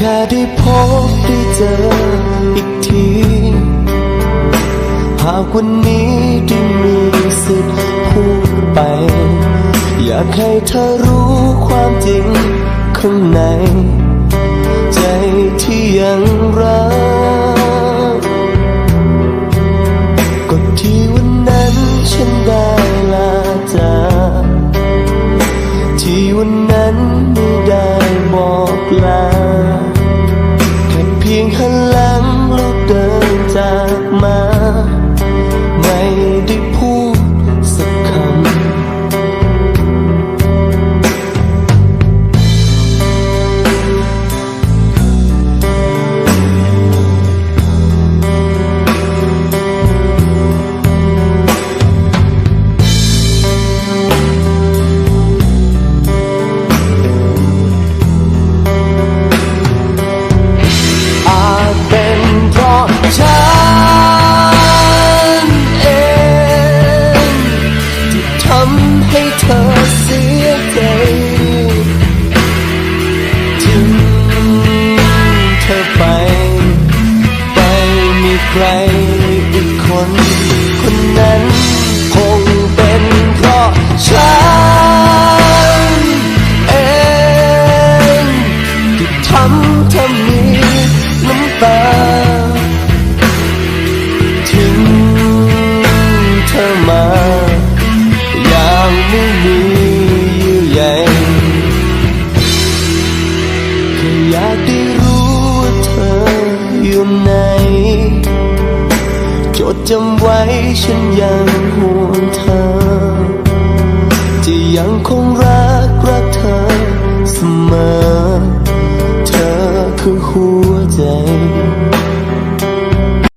ค่ได้พบได้เจออีกที หากวันนี้ได้มีสิทธิ์พูดไป อยากให้เธอรู้ความจริงข้างใน อี จำไว้ฉันยังห่วงเธอ จะยังคงรักรักเธอเสมอ เธอคือหัวใจ